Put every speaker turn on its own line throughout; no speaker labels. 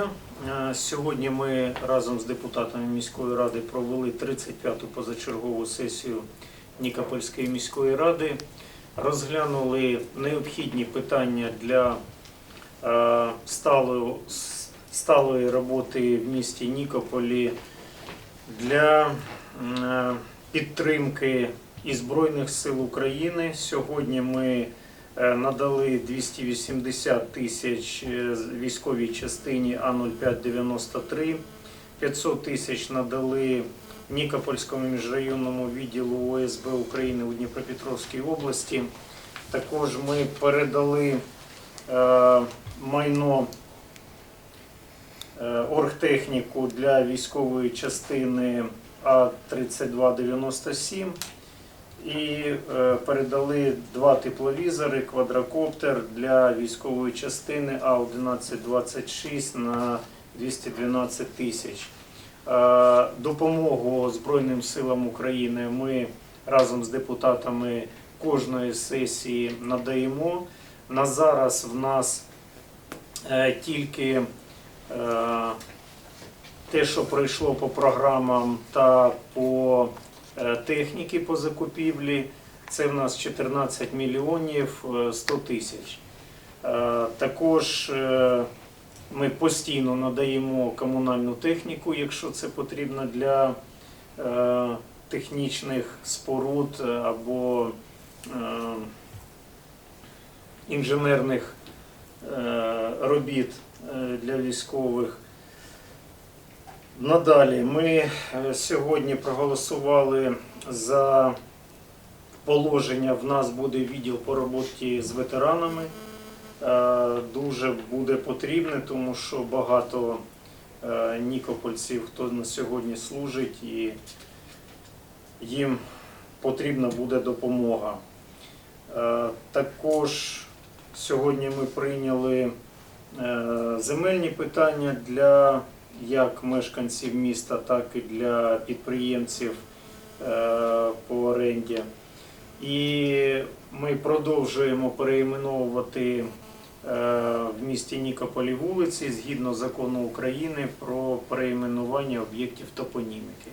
дня. Е, Сьогодні ми разом з депутатами міської ради провели 35-ту позачергову сесію Нікопольської міської ради. Розглянули необхідні питання для е, сталої, роботи в місті Нікополі, для е, підтримки і Збройних сил України. Сьогодні ми надали 280 тисяч е, військовій частині А0593, 500 тисяч надали Нікопольському міжрайонному відділу ОСБ України у Дніпропетровській області. Також ми передали е, майно е, оргтехніку для військової частини А3297 і е, передали два тепловізори, квадрокоптер для військової частини А1126 на 212 тисяч. Е, Допомогу Збройним силам України ми разом з депутатами кожної сесії надаємо. На зараз в нас е, тільки те, що пройшло по програмам та по техніки по закупівлі, це в нас 14 мільйонів е, 100 тисяч. Е, Також е, ми постійно надаємо комунальну техніку, якщо це потрібно для е, технічних споруд е, або е, інженерних е, робіт е, для військових. Надалі ми е, сьогодні проголосували за положення. В нас буде відділ по роботі з ветеранами. Е, Дуже буде потрібне, тому що багато е, нікопольців, хто на сьогодні служить, і їм потрібна буде допомога. Також сьогодні ми прийняли земельні питання для як мешканців міста, так і для підприємців е, по оренді. І ми продовжуємо переіменовувати е, в місті Нікополі вулиці згідно закону України про переіменування об'єктів топоніміки.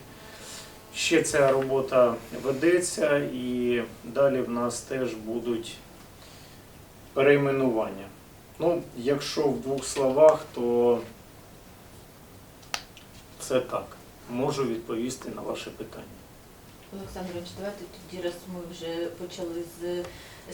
Ще ця робота ведеться і далі в нас теж будуть перейменування. Ну, якщо в двох словах, то це так. Можу відповісти на ваше питання.
Олександрович, давайте тоді, раз ми вже почали з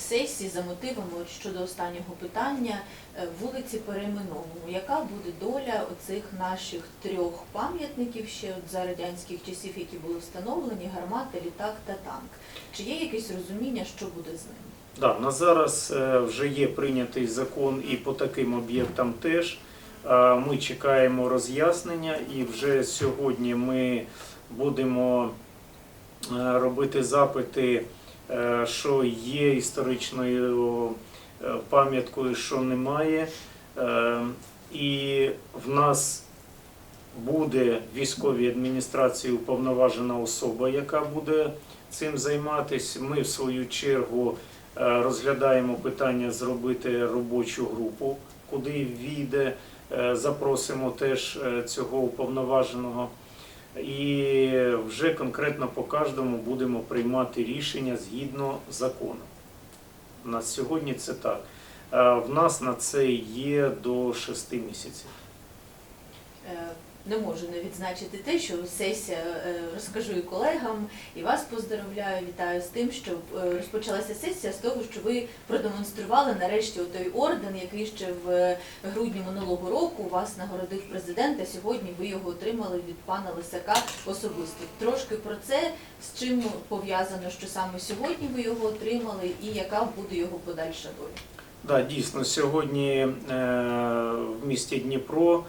сесії за мотивами от щодо останнього питання, е, вулиці перейменовуємо. Яка буде доля оцих наших трьох пам'ятників ще от за радянських часів, які були встановлені, гармата, літак та танк? Чи є якесь розуміння, що буде з ними?
Так, Да, на зараз е, вже є прийнятий закон і по таким об'єктам теж. Ми чекаємо роз'яснення і вже сьогодні ми будемо е, робити запити, е, що є історичною е, пам'яткою, що немає. І в нас буде військовій адміністрації уповноважена особа, яка буде цим займатися. Ми в свою чергу розглядаємо питання зробити робочу групу, куди війде. Е, Запросимо теж е, цього уповноваженого. І вже конкретно по кожному будемо приймати рішення згідно закону. На сьогодні це так. Е, В нас на це є до 6 місяців.
Е, Не можу не відзначити те, що сесія, е, розкажу і колегам, і вас поздоровляю, вітаю з тим, що е, розпочалася сесія з того, що ви продемонстрували нарешті той орден, який ще в грудні минулого року вас нагородив президент, а сьогодні ви його отримали від пана Лисака особисто. Трошки про це, з чим пов'язано, що саме сьогодні ви його отримали, і яка буде його подальша доля.
Да, дійсно, сьогодні е, в місті Дніпро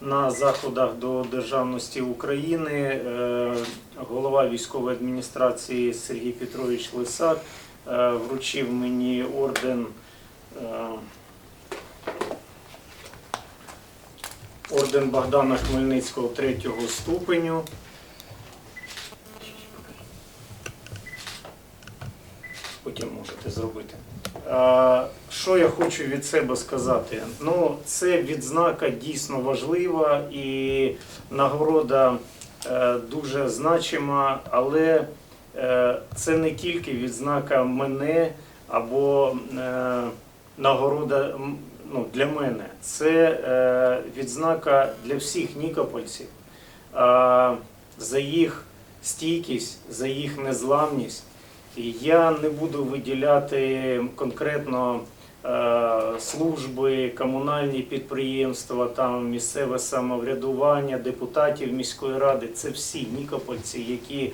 на заходах до державності України е, голова військової адміністрації Сергій Петрович Лисак е, вручив мені орден. е, Орден Богдана Хмельницького третього ступеню. Потім можете зробити. Що я хочу від себе сказати? Ну, це відзнака дійсно важлива і нагорода е, дуже значима, але е, це не тільки відзнака мене або е, нагорода ну, для мене. Це відзнака для всіх нікопольців за їх стійкість, за їх незламність. Я не буду виділяти конкретно е, служби, комунальні підприємства, там місцеве самоврядування, депутатів міської ради. Це всі нікопольці, які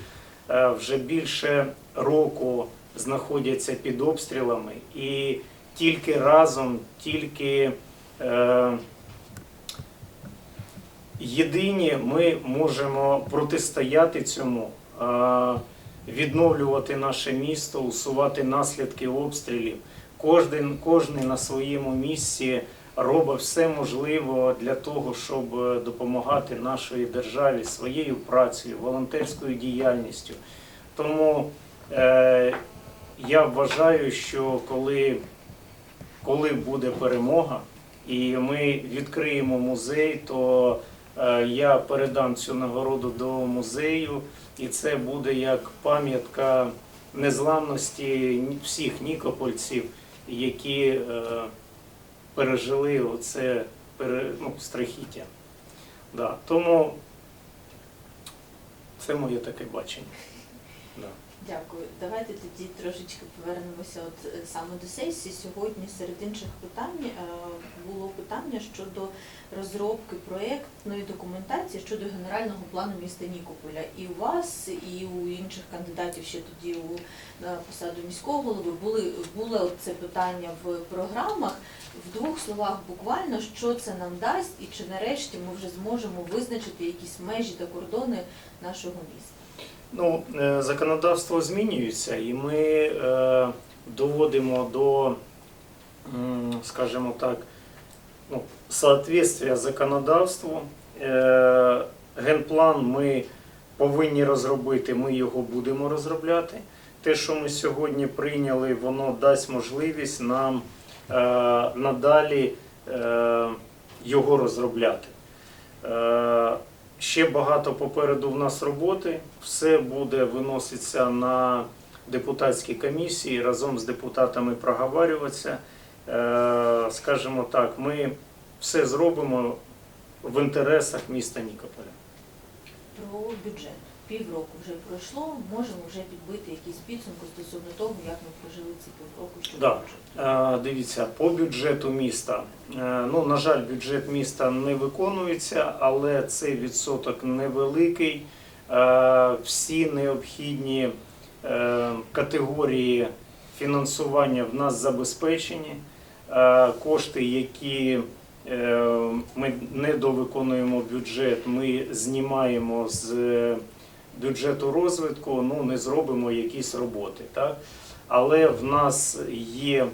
е, вже більше року знаходяться під обстрілами, і тільки разом, тільки е, єдині ми можемо протистояти цьому. е, відновлювати наше місто, усувати наслідки обстрілів. Кожен, кожен на своєму місці робить все можливе для того, щоб е, допомагати нашій державі своєю працею, волонтерською діяльністю. Тому е, я вважаю, що коли, коли буде перемога і ми відкриємо музей, то е, я передам цю нагороду до музею. І це буде як пам'ятка незламності всіх нікопольців, які е, пережили оце ну, страхіття. Да. Тому це моє таке бачення. Да.
Дякую. Давайте тоді трошечки повернемося от е, саме до сесії. Сьогодні серед інших питань е, було питання щодо розробки проєктної документації щодо генерального плану міста Нікополя. І у вас, і у інших кандидатів ще тоді у посаду міського голови були було це питання в програмах. В двох словах буквально, що це нам дасть, і чи нарешті ми вже зможемо визначити якісь межі та кордони нашого міста.
Ну, е, законодавство змінюється, і ми е, доводимо до, скажімо так, ну, соответствия законодавству. Е, Генплан ми повинні розробити, ми його будемо розробляти. Те, що ми сьогодні прийняли, воно дасть можливість нам надалі його розробляти. Ще багато попереду в нас роботи. Все буде виноситися на депутатські комісії, разом з депутатами проговорюватися. Е, Скажімо так, ми все зробимо в інтересах міста Нікополя.
Про бюджет. Півроку вже пройшло, можемо вже підбити якісь підсумки стосовно того, як ми прожили ці півроку
Да. Е, Дивіться, по бюджету міста. Е, Ну, на жаль, бюджет міста не виконується, але цей відсоток невеликий. Е, Всі необхідні е, категорії фінансування в нас забезпечені. Е, Кошти, які ми недовиконуємо бюджет, ми знімаємо з бюджету розвитку, ну не зробимо якісь роботи. Так? але в нас є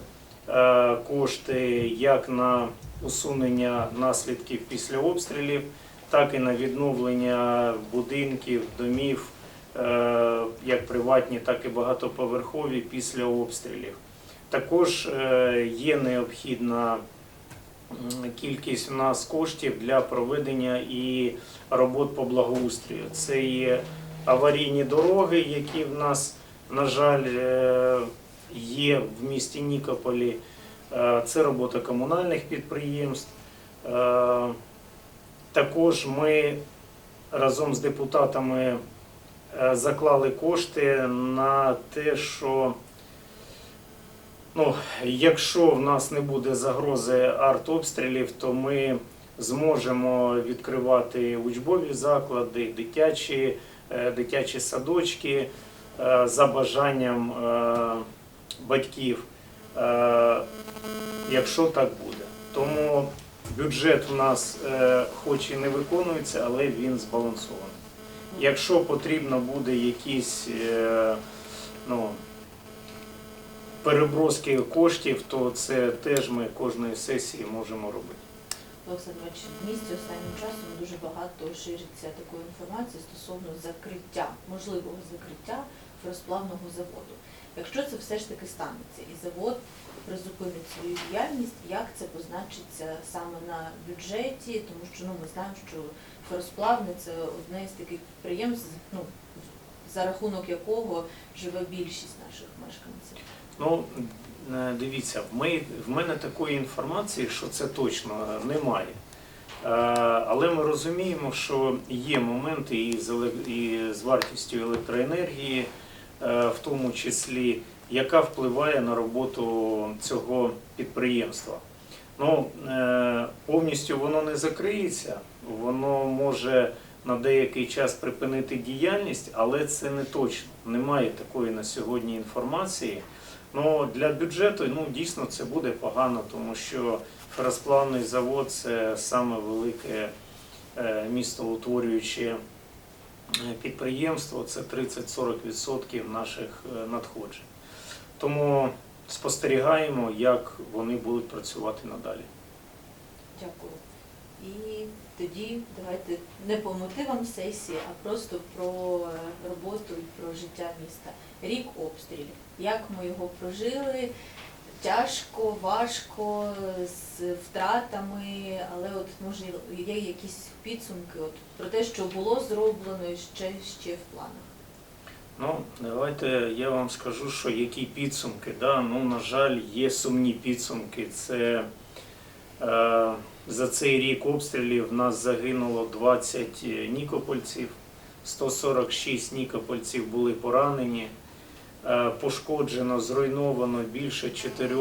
е, кошти як на усунення наслідків після обстрілів, так і на відновлення будинків, домів, е, як приватні, так і багатоповерхові після обстрілів. Також е, є необхідна кількість у нас коштів для проведення і робот по благоустрію. Це є аварійні дороги, які в нас на жаль, е, є в місті Нікополі. Е, Це робота комунальних підприємств. Е, Також ми разом з депутатами заклали кошти на те, що ну, якщо в нас не буде загрози артобстрілів, то ми зможемо відкривати учбові заклади, дитячі, дитячі садочки е, за бажанням е, батьків, е, якщо так буде. Тому бюджет у нас е, хоч і не виконується, але він збалансований. Якщо потрібно буде якісь е, ну, переброски коштів, то це теж ми кожної сесії можемо робити.
Олександрович, в місті останнім часом дуже багато шириться такої інформації стосовно закриття, можливого закриття феросплавного заводу. Якщо це все ж таки станеться і завод призупинить свою діяльність, як це позначиться саме на бюджеті, тому що ну ми знаємо, що феросплавне це одне із таких підприємств, ну за рахунок якого живе більшість наших мешканців.
Ну, е, дивіться, ми, в мене такої інформації, що це точно немає. Е, Але ми розуміємо, що є моменти і з, і з вартістю електроенергії, е, в тому числі, яка впливає на роботу цього підприємства. Ну, е, повністю воно не закриється, воно може на деякий час припинити діяльність, але це не точно. Немає такої на сьогодні інформації. Ну, для бюджету ну, дійсно це буде погано, тому що феросплавний завод це саме велике е, містоутворююче е, підприємство, це 30-40% наших е, надходжень. Тому спостерігаємо, як вони будуть працювати надалі.
Дякую. І тоді давайте не по мотивам сесії, а просто про е, роботу і про життя міста. Рік обстрілів. Як ми його прожили? Тяжко, важко, з втратами, але от може є якісь підсумки от, про те, що було зроблено і ще, ще в планах.
Ну, давайте я вам скажу, що які підсумки. Да? Ну, на жаль, є сумні підсумки. Це за цей рік обстрілів в нас загинуло 20 нікопольців, 146 нікопольців були поранені. Е, Пошкоджено, зруйновано більше 4,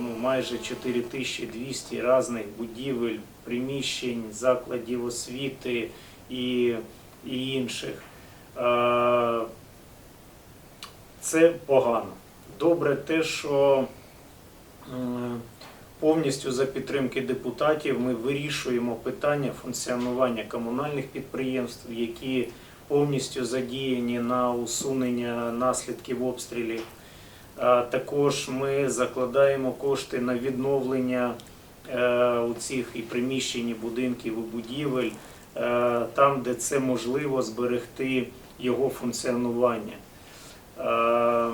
ну майже 4200 різних будівель, приміщень, закладів освіти і, і інших. Е, Це погано. Добре те, що е, повністю за підтримки депутатів ми вирішуємо питання функціонування комунальних підприємств, які повністю задіяні на усунення наслідків обстрілів. Також ми закладаємо кошти на відновлення е, у цих і приміщень, і будинків, і будівель, е, там, де це можливо, зберегти його функціонування. Е,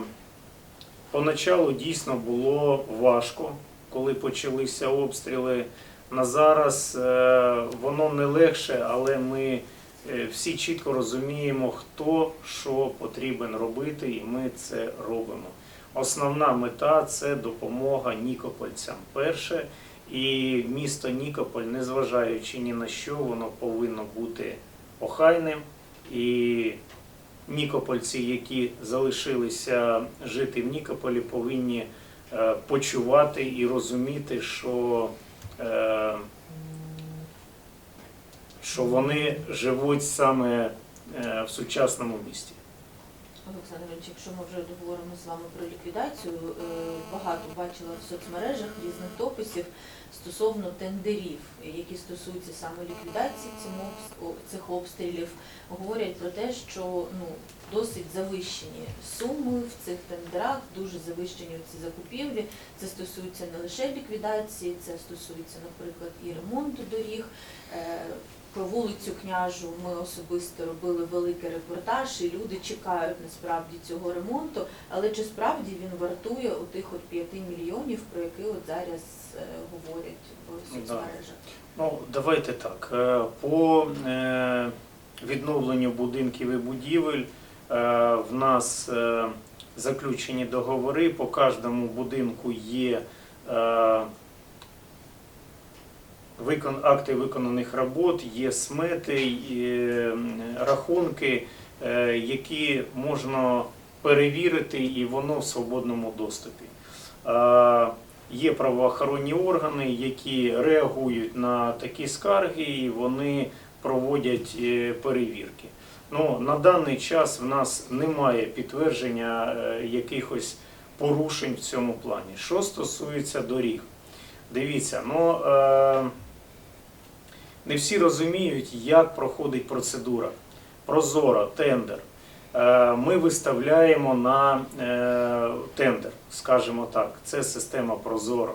Поначалу дійсно було важко, коли почалися обстріли. На зараз е, воно не легше, але ми е, всі чітко розуміємо, хто що потрібен робити, і ми це робимо. Основна мета це допомога нікопольцям. Перше, і місто Нікополь, незважаючи ні на що, воно повинно бути охайним. І нікопольці, які залишилися жити в Нікополі, повинні почувати і розуміти, що, е, що вони живуть саме е, в сучасному місті.
Олександр Іванович, якщо ми вже говоримо з вами про ліквідацію, е, багато бачила в соцмережах різних дописів стосовно тендерів, які стосуються саме ліквідації цих обстрілів. Говорять про те, що ну досить завищені суми в цих тендерах, дуже завищені ці закупівлі. Це стосується не лише ліквідації, це стосується, наприклад, і ремонту доріг. Е, Про вулицю княжу ми особисто робили великий репортаж, і люди чекають насправді цього ремонту. Але чи справді він вартує у тих от 5 мільйонів, про які от зараз говорять в соцмережах?
Ну, давайте так. Е, По е, відновленню будинків і будівель е, в нас е, заключені договори. По кожному будинку є е, акти виконаних робот, є смети, рахунки, е, які можна перевірити, і воно в свободному доступі. Є правоохоронні органи, які реагують на такі скарги, і вони проводять е, перевірки. Ну, на даний час в нас немає підтвердження е, якихось порушень в цьому плані. Що стосується доріг, дивіться, ну е, не всі розуміють, як проходить процедура. Прозоро, тендер. Е, Ми виставляємо на е, тендер, скажімо так, це система Прозоро.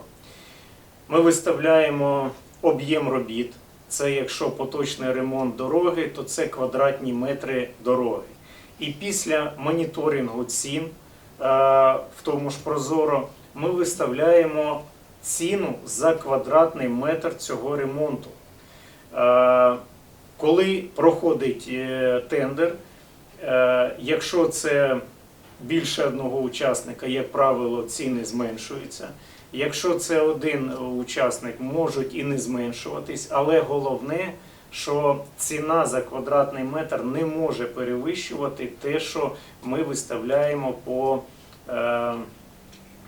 Ми виставляємо об'єм робіт. Це якщо поточний ремонт дороги, то це квадратні метри дороги. І після моніторингу цін, е, в тому ж Прозоро, ми виставляємо ціну за квадратний метр цього ремонту. Коли проходить тендер, якщо це більше одного учасника, як правило, ціни зменшуються. Якщо це один учасник, можуть і не зменшуватись, але головне, що ціна за квадратний метр не може перевищувати те, що ми виставляємо по е,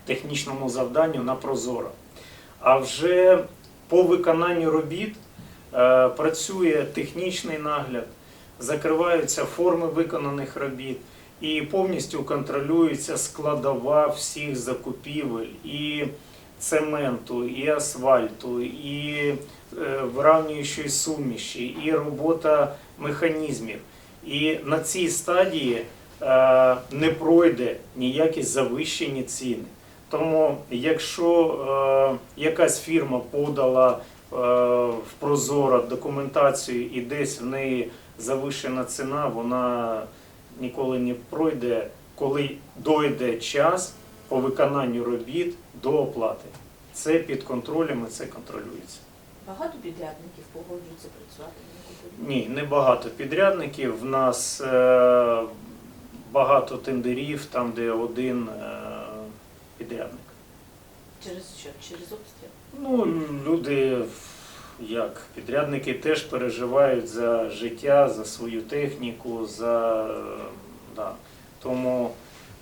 технічному завданню на Прозоро. А вже по виконанню робіт е, працює технічний нагляд, закриваються форми виконаних робіт і повністю контролюється складова всіх закупівель і цементу, і асфальту, і е, виравнюючої суміші, і робота механізмів. І на цій стадії е, не пройде ніякі завищені ціни. Тому, якщо е, якась фірма подала е, в Прозоро документацію і десь в неї завищена ціна, вона ніколи не пройде, коли дойде час по виконанню робіт до оплати. Це під контролем і це контролюється.
Багато підрядників погоджуються працювати на?
Ні, не багато підрядників. В нас е, багато тендерів, там, де один е, підрядник.
Через що? Через обстріл?
Ну, люди, як підрядники, теж переживають за життя, за свою техніку, за да. тому,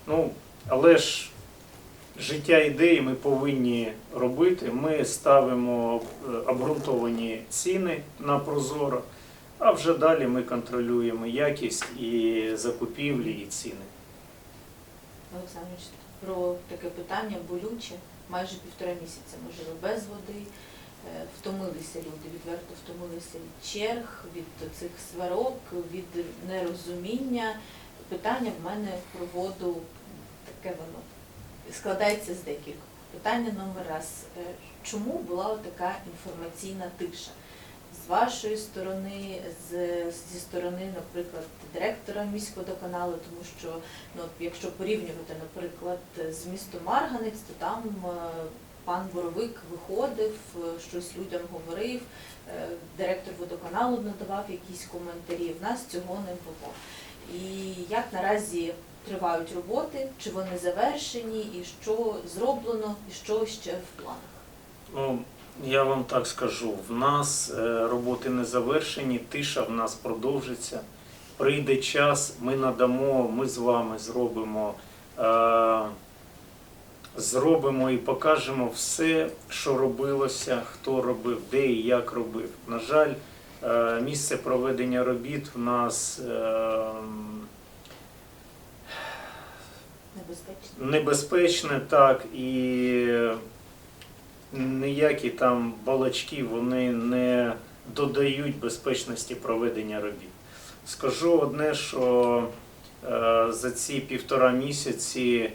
ну, але ж життя йде, і ми повинні робити. Ми ставимо е, обґрунтовані ціни на Прозоро, а вже далі ми контролюємо якість і закупівлі, і ціни.
Олександр про таке питання болюче. Майже півтора місяця ми жили без води. Е, Втомилися люди, відверто втомилися від черг, від цих сварок, від нерозуміння. Питання в мене про воду таке воно складається з декількох. Питання номер раз. Е, Чому була така інформаційна тиша? З вашої сторони, з, зі сторони, наприклад, директора міського міськводоканалу, тому що ну, якщо порівнювати, наприклад, з містом Марганець, то там е, пан Боровик виходив, е, щось людям говорив, е, директор водоканалу надавав якісь коментарі. В нас цього не було. І як наразі тривають роботи, чи вони завершені, і що зроблено, і що ще в планах?
Ну, я вам так скажу, в нас е, роботи не завершені, тиша в нас продовжиться. Прийде час, ми надамо, ми з вами зробимо, зробимо і покажемо все, що робилося, хто робив, де і як робив. На жаль, е, місце проведення робіт в нас е,
Небезпечно?
небезпечне, так, і ніякі там балачки вони не додають безпечності проведення робіт. Скажу одне, що е, за ці півтора місяці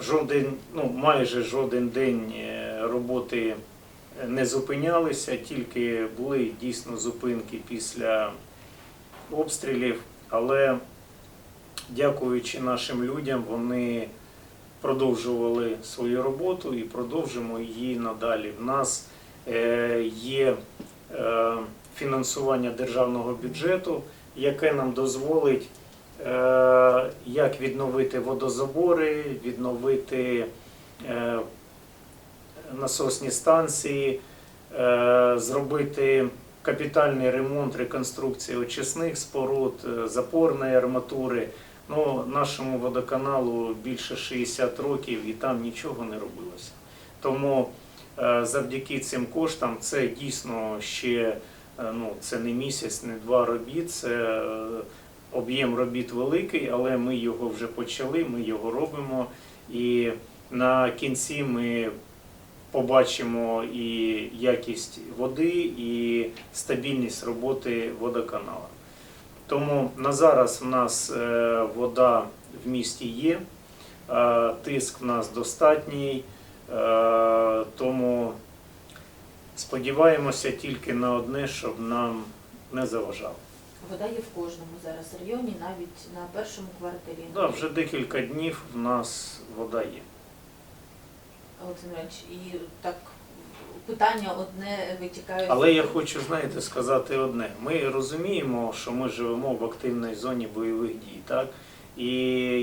жоден, ну, майже жоден день е, роботи не зупинялися, тільки були дійсно зупинки після обстрілів, але дякуючи нашим людям, вони продовжували свою роботу і продовжимо її надалі. В нас е, є е, фінансування державного бюджету, яке нам дозволить е, як відновити водозабори, відновити е, насосні станції, е, зробити капітальний ремонт реконструкції очисних споруд, е, запорної арматури. Ну, нашому водоканалу більше 60 років і там нічого не робилося. Тому е, завдяки цим коштам це дійсно ще е, ну, це не місяць, не два робіт. Це е, об'єм робіт великий, але ми його вже почали, ми його робимо. І на кінці ми побачимо і якість води, і стабільність роботи водоканалу. Тому на зараз в нас е, вода в місті є, е, тиск в нас достатній, е, тому Сподіваємося тільки на одне, щоб нам не заважало.
Вода є в кожному зараз районі, навіть на першому квартирі.
Да, вже декілька днів в нас вода є.
Олександр Іванович, і так питання одне витікає.
Але я хочу, знаєте, сказати одне. Ми розуміємо, що ми живемо в активній зоні бойових дій, так? І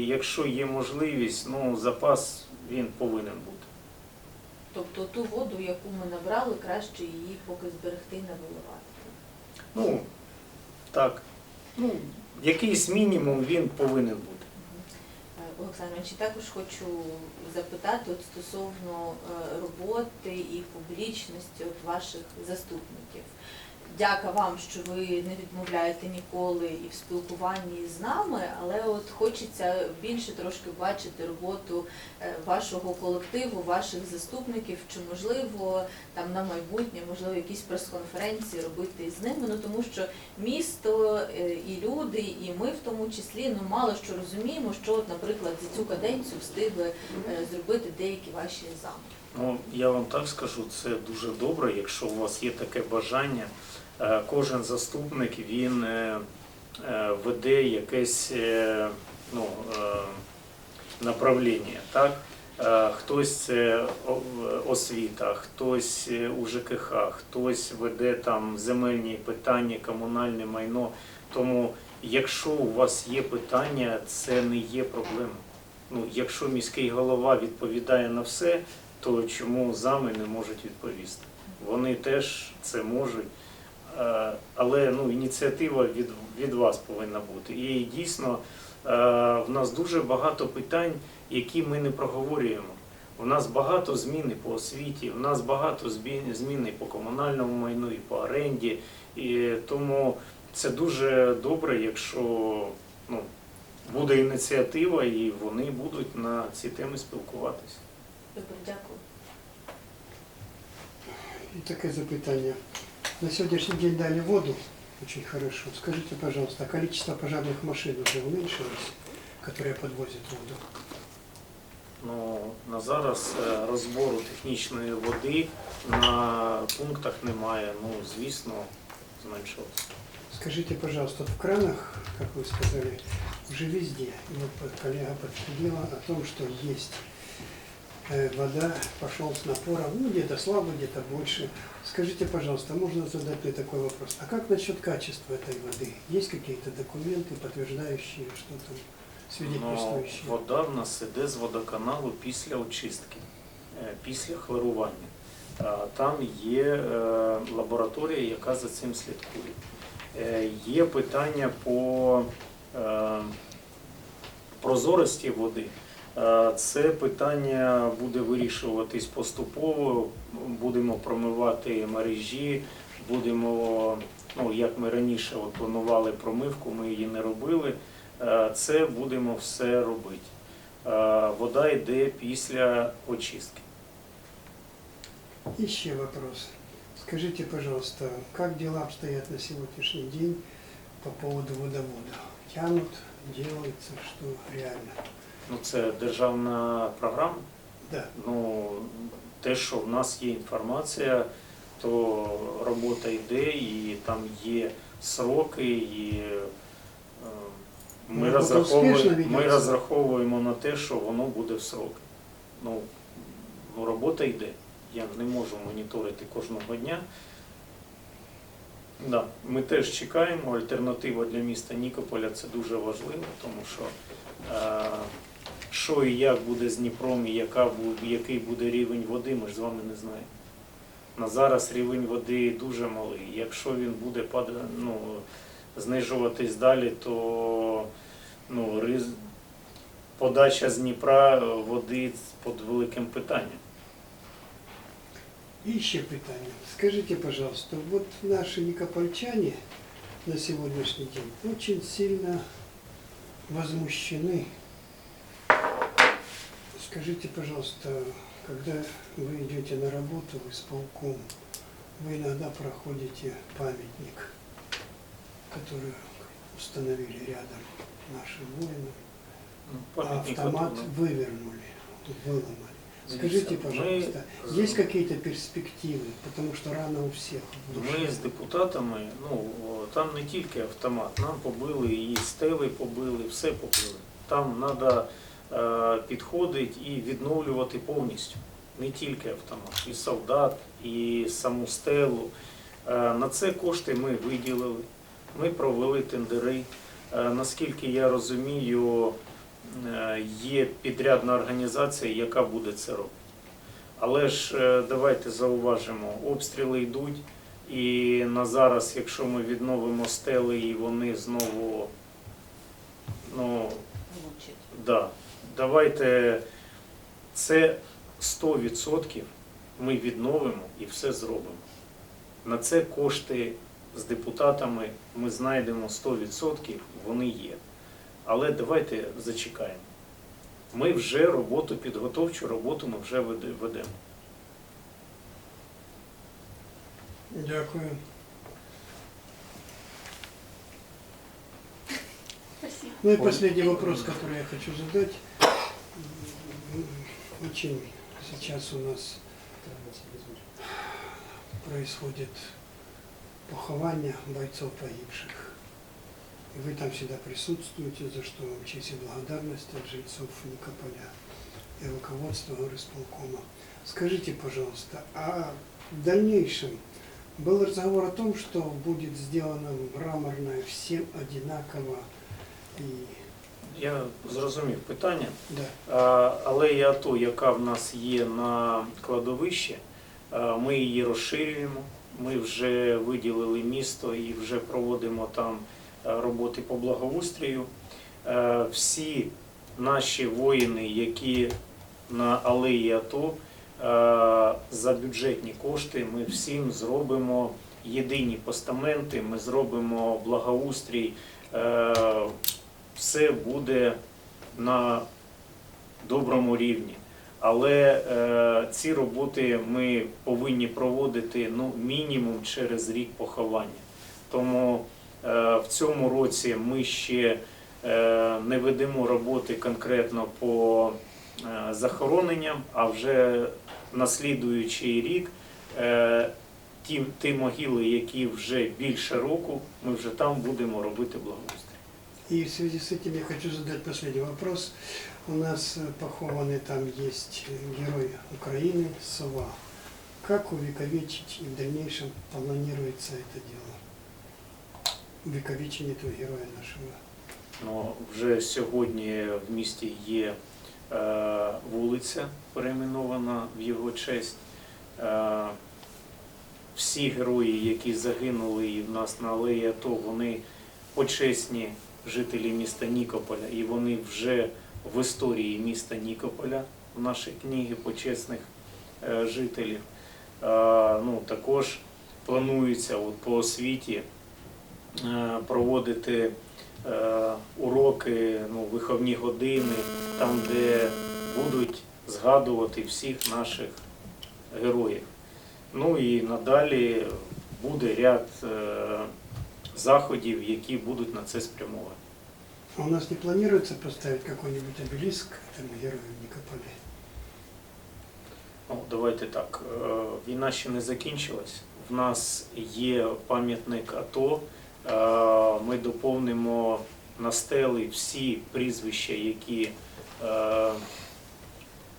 якщо є можливість, ну запас він повинен бути.
Тобто ту воду, яку ми набрали, краще її поки зберегти, не виливати.
Ну так. Ну, якийсь мінімум він повинен бути.
Е, Олександр Іванович, також хочу запитати от стосовно е, роботи і публічності от ваших заступників. Дяка вам, що ви не відмовляєте ніколи і в спілкуванні з нами, але от хочеться більше трошки бачити роботу е, вашого колективу, ваших заступників, чи можливо там на майбутнє, можливо, якісь прес-конференції робити з ними. Ну тому що місто е, і люди, і ми в тому числі ну мало що розуміємо, що, от, наприклад, за цю каденцію встигли е, зробити деякі ваші замки.
Ну, я вам так скажу, це дуже добре, якщо у вас є таке бажання. Е, Кожен заступник він е, е, веде якесь ну, направлення. Так? Хтось це освіта, хтось у ЖКХ, хтось веде там земельні питання, комунальне майно. Тому, якщо у вас є питання, це не є проблема. Ну, якщо міський голова відповідає на все, то чому зами не можуть відповісти? Вони теж це можуть. Е, Але ну, ініціатива від, від вас повинна бути. І дійсно е, в нас дуже багато питань, які ми не проговорюємо. У нас багато змін по освіті, у нас багато змін змін і по комунальному майну, і по оренді. І тому це дуже добре, якщо ну, буде ініціатива і вони будуть на ці теми спілкуватися.
Добре, дякую.
И такое запытание. На сегодняшний день дали воду, очень хорошо. Скажите, пожалуйста, а количество пожарных машин уже уменьшилось, которые подвозят воду?
Ну, на зараз е, розбору технічної води на пунктах немає. Ну, звісно, зменшилося.
Скажите, пожалуйста, вот в кранах, как вы сказали, уже везде, и вот коллега подтвердила о том, что есть э, вода, пошел с напором, ну где-то слабо, где-то больше. Скажите, пожалуйста, можно задать мне такой вопрос, а как насчет качества этой воды? Есть какие-то документы, подтверждающие, что там,
Ну,
свидетельствующие?
вода в нас іде з водоканалу після очистки, е, після хлорування. А, Там є е, лабораторія, яка за цим слідкує. Е, Є питання по е, прозорості води. Е, Це питання буде вирішуватись поступово. Будемо промивати мережі, будемо, ну як ми раніше от планували промивку, ми її не робили. Е, Це будемо все робити. Е, Вода йде після очистки.
Еще вопрос. Скажите, пожалуйста, как дела обстоят на сегодняшний день по поводу водовода? Тянут, делается, что реально?
Ну це державна програма.
Да.
Ну те, що в нас є інформація, то робота йде і там є сроки, і е, ми,
Ну,
розраховуємо,
успішно
ми
ведеться?
розраховуємо на те, що воно буде в сроки. Ну, ну, робота йде. Я не можу моніторити кожного дня. Да, ми теж чекаємо. Альтернатива для міста Нікополя це дуже важливо, тому що е, що і як буде з Дніпром, і яка, який буде рівень води, ми ж з вами не знаємо. На зараз рівень води дуже малий. Якщо він буде пада- ну, знижуватись далі, то ну, риз... подача з Дніпра е, води під великим питанням.
И еще питание. Скажите, пожалуйста, вот наши никопольчане на сегодняшний день очень сильно возмущены. Скажите, пожалуйста, когда вы идете на работу в исполком, вы иногда проходите памятник, который установили рядом нашим воинам,
Ну,
а
пам'ятник
автомат
готовий.
вывернули, выломали. Скажите,
Дивіться,
пожалуйста,
ми
есть
з-
какие-то перспективы? Потому что рано у всех в душе.
Ми з депутатами, ну о, там не тільки автомат, нам побили і стели побили, все побили. Там треба е, підходити і відновлювати повністю. Не тільки автомат, і солдат, і саму стелу. Е, на це кошти ми виділили, ми провели тендери. Е, наскільки я розумію, є підрядна організація, яка буде це робити. Але ж давайте зауважимо, обстріли йдуть, і на зараз, якщо ми відновимо стели і вони знову, ну, да, давайте це 100% ми відновимо і все зробимо. На це кошти з депутатами ми знайдемо 100%, вони є. Але давайте зачекаємо. Ми вже роботу, підготовчу роботу ми вже ведемо.
Дякую.
Спасибо.
Ну и последний вопрос, который я хочу задать. Очень сейчас у нас происходит похование бойцов погибших. И вы там всегда присутствуете, за что вам честь и благодарность от жильцов Никополя и руководства горисполкома. Скажите, пожалуйста, а в дальнейшем был разговор о том, что будет сделано мраморное всем одинаково и
Я зрозумів питання.
да.
А, Алея АТО, яка в нас є на кладовищі, ми її розширюємо. Ми вже виділили місто і вже проводимо там роботи по благоустрію. Всі наші воїни, які на алеї АТО, за бюджетні кошти ми всім зробимо єдині постаменти, ми зробимо благоустрій. Все буде на доброму рівні. Але е, ці роботи ми повинні проводити ну, мінімум через рік поховання. Тому е, в цьому році ми ще е, не ведемо роботи конкретно по е, захороненням, а вже наслідуючий рік е, ті, ті могили, які вже більше року, ми вже там будемо робити благоустрій.
И в связи с этим я хочу задать последний вопрос. У нас э, похованы там есть э, герой Украины Сова. Как увековечить и в дальнейшем планируется это дело? Увековечение этого героя нашего.
Ну, вже сьогодні в місті є е, вулиця перейменована в його честь. Е, всі герої, які загинули і в нас на алеї АТО, вони почесні жителі міста Нікополя, і вони вже в історії міста Нікополя в нашій книгі почесних е, жителів. Е, ну, також планується от, по освіті е, проводити уроки, ну, виховні години, там, де будуть згадувати всіх наших героїв. Ну і надалі буде ряд заходів, які будуть на це спрямовані.
А у нас не планируется поставить какой-нибудь обелиск этому герою в
Ну, давайте так. е, Війна ще не закінчилась. В нас є пам'ятник АТО. Е, Ми доповнимо на стели всі прізвища, які, е,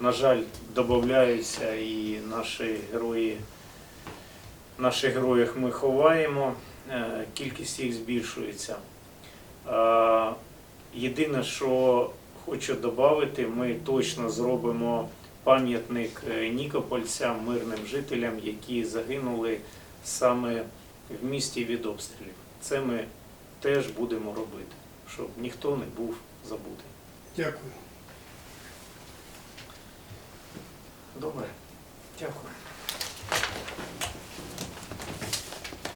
на жаль, додаються, і наші герої, наших героїв ми ховаємо. Е, Кількість їх збільшується. Е, Єдине, що хочу додати, ми точно зробимо пам'ятник е, нікопольцям, мирним жителям, які загинули саме в місті від обстрілів. Це ми теж будемо робити, щоб ніхто не був забутий.
Дякую.
Добре, дякую.